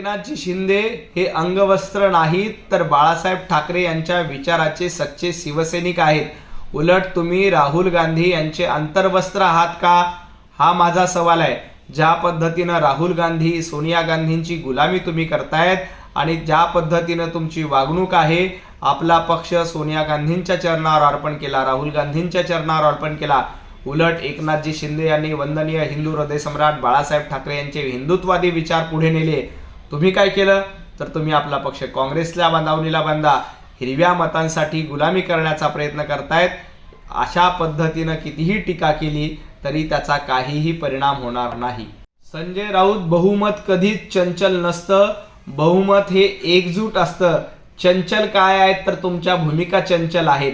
एकनाथजी शिंदे हे अंगवस्त्र नाहीत तर बाळासाहेब ठाकरे यांच्या विचाराचे सच्चे शिवसैनिक आहेत. उलट तुम्ही राहुल गांधी यांचे अंतर्वस्त्र आहात का? हा माझा सवाल आहे. ज्या पद्धतीनं राहुल गांधी सोनिया गांधींची गुलामी तुम्ही करतायत आणि ज्या पद्धतीनं तुमची वागणूक आहे आपला पक्ष सोनिया गांधींच्या चरणावर अर्पण केला राहुल गांधींच्या चरणावर अर्पण केला. उलट एकनाथजी शिंदे यांनी वंदनीय हिंदू हृदय सम्राट बाळासाहेब ठाकरे यांचे हिंदुत्वादी विचार पुढे नेले. तुम्ही काय केलं? तर तुम्ही आपला पक्ष काँग्रेसला बांधावणीला बांधा. हिरव्या मतांसाठी गुलामी करण्याचा प्रयत्न करतायत. अशा पद्धतीनं कितीही टीका केली तरी त्याचा काहीही परिणाम होणार नाही. संजय राऊत बहुमत कधीच चंचल नसतं. बहुमत हे एकजूट असतं. चंचल काय आहेत तर तुमच्या भूमिका चंचल आहेत.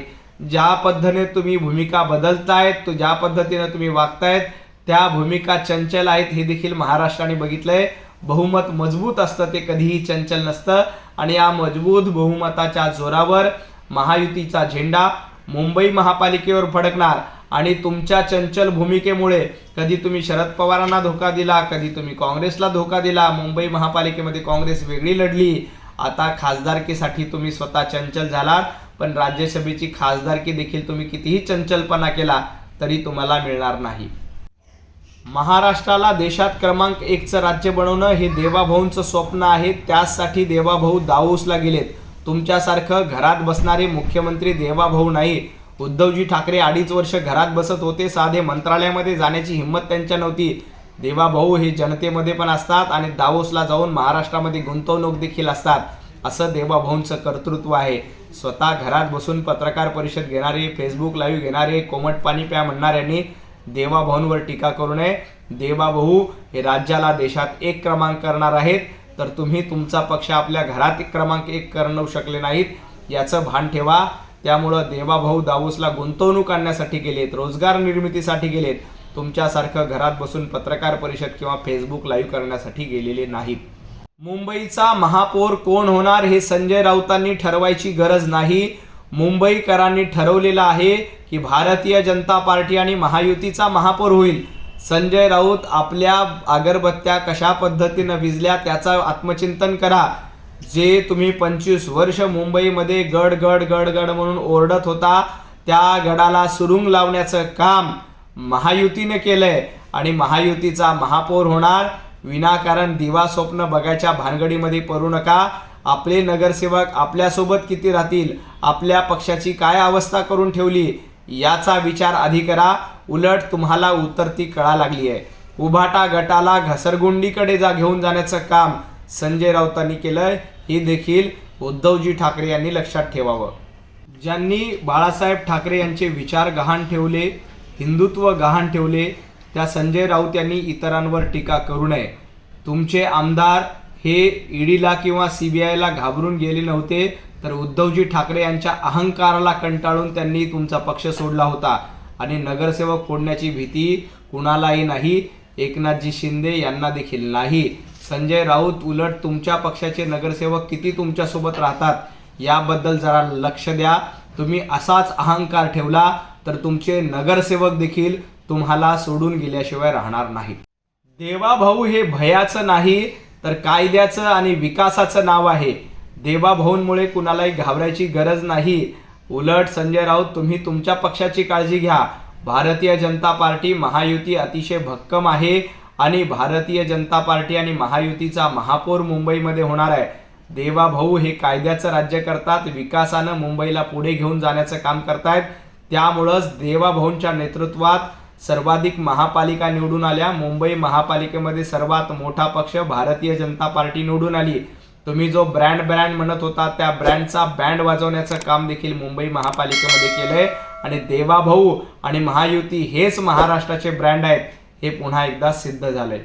ज्या पद्धतीने तुम्ही भूमिका बदलतायत तो ज्या पद्धतीने तुम्ही वागतायत त्या भूमिका चंचल आहेत हे देखील महाराष्ट्राने बघितलंय. बहुमत मजबूत असतं ते कधीही चंचल नसतं. आणि या मजबूत बहुमताच्या जोरावर महायुतीचा झेंडा मुंबई महापालिकेवर फडकणार. आणि तुमच्या चंचल भूमिकेमुळे कधी तुम्ही शरद पवारांना धोका दिला कधी तुम्ही काँग्रेसला धोका दिला मुंबई महापालिकेमध्ये काँग्रेस वेगळी लढली. आता खासदारकीसाठी तुम्ही स्वतः चंचल झालात पण राज्यसभेची खासदारकी देखील तुम्ही कितीही चंचलपणा केला तरी तुम्हाला मिळणार नाही. महाराष्ट्राला देशात क्रमांक एकचं राज्य बनवणं हे देवाभाऊंचं स्वप्न आहे. त्याचसाठी देवाभाऊ दाऊसला गेलेत. तुमच्यासारखं घरात बसणारे मुख्यमंत्री देवाभाऊ नाही. उद्धवजी ठाकरे अडीच वर्ष घरात बसत होते. साधे मंत्रालयामध्ये जाण्याची हिंमत त्यांच्या नव्हती. देवाभाऊ हे जनतेमध्ये पण असतात आणि दावोसला जाऊन महाराष्ट्रामध्ये गुंतवणूक देखील असतात. असं देवाभाऊंचं कर्तृत्व आहे. स्वतः घरात बसून पत्रकार परिषद घेणारे फेसबुक लाईव्ह घेणारे कोमट पाणी प्या म्हणणाऱ्यांनी देवाभाऊंवर टीका करू नये. देवाभाऊ हे राज्याला देशात एक क्रमांक करणार आहेत. तर तुम्ही तुमचा पक्ष आपल्या घरात एक क्रमांक एक करणू शकले नाहीत. याचं भान ठेवा. त्यामुळं देवाभाऊ दाऊसला गुंतवणूक आणण्यासाठी गेलेत रोजगार निर्मितीसाठी गेलेत. तुमच्यासारखं घरात बसून पत्रकार परिषद किंवा फेसबुक लाईव्ह करण्यासाठी गेलेले नाहीत. मुंबईचा महापौर कोण होणार हे संजय राऊतांनी ठरवायची गरज नाही. मुंबईकरांनी ठरवलेलं आहे की भारतीय जनता पार्टी आणि महायुतीचा महापौर होईल. संजय राऊत आपल्या अगरबत्त्या कशा पद्धतीनं विजल्या त्याचं आत्मचिंतन करा. जे तुम्ही पंचवीस वर्ष मुंबईमध्ये गड गड गड गड म्हणून ओरडत होता त्या गडाला सुरुंग लावण्याचं काम महायुतीने केलंय आणि महायुतीचा महापौर होणार. विनाकारण दिवा स्वप्न बघायच्या भानगडीमध्ये पडू नका. आपले नगरसेवक आपल्यासोबत किती राहतील? आपल्या पक्षाची काय अवस्था करून ठेवली? याचा विचार आधी करा. उलट तुम्हाला उतरती कळा लागली आहे उभाटा गटाला घसरगुंडीकडे जा घेऊन जाण्याचं काम संजय राऊतांनी केलंय. हे देखील उद्धवजी ठाकरे यांनी लक्षात ठेवावं. ज्यांनी बाळासाहेब ठाकरे यांचे विचार गहाण ठेवले हिंदुत्व गहाण ठेवले त्या संजय राऊत यांनी इतरांवर टीका करू नये. तुमचे आमदार हे ईडीला किंवा सी बी आयला घाबरून गेले नव्हते. तर उद्धवजी ठाकरे यांच्या अहंकाराला कंटाळून त्यांनी तुमचा पक्ष सोडला होता. आणि नगरसेवक फोडण्याची भीती कुणालाही नाही. एकनाथजी शिंदे यांना देखील नाही. संजय राऊत उलट तुमच्या पक्षाचे नगरसेवक किती तुमच्यासोबत राहतात याबद्दल जरा लक्ष द्या. तुम्ही असाच अहंकार ठेवला तर तुमचे नगरसेवक देखील तुम्हाला सोडून गेल्याशिवाय राहणार नाही देवाभाऊ हे भयाचं नाही तर कायद्याचं आणि विकासाचं नाव आहे. देवाभाऊंमुळे कुणालाही घाबरायची गरज नाही. उलट संजय राऊत तुम्ही तुमच्या पक्षाची काळजी घ्या. भारतीय जनता पार्टी महायुती अतिशय भक्कम आहे आणि भारतीय जनता पार्टी आणि महायुतीचा महापौर मुंबईमध्ये होणार आहे. देवाभाऊ हे कायद्याचं राज्य करतात विकासानं मुंबईला पुढे घेऊन जाण्याचं काम करतायत. त्यामुळंच देवाभाऊंच्या नेतृत्वात सर्वाधिक महापालिका निवडून आल्या. मुंबई महापालिकेमध्ये सर्वात मोठा पक्ष भारतीय जनता पार्टी निवडून आली. तुम्ही जो ब्रँड ब्रँड म्हणत होता त्या ब्रँडचा बँड वाजवण्याचं काम देखील मुंबई महापालिकेमध्ये केलंय. आणि देवाभाऊ आणि महायुती हेच महाराष्ट्राचे ब्रँड आहेत हे पुन्हा एकदा सिद्ध झालंय.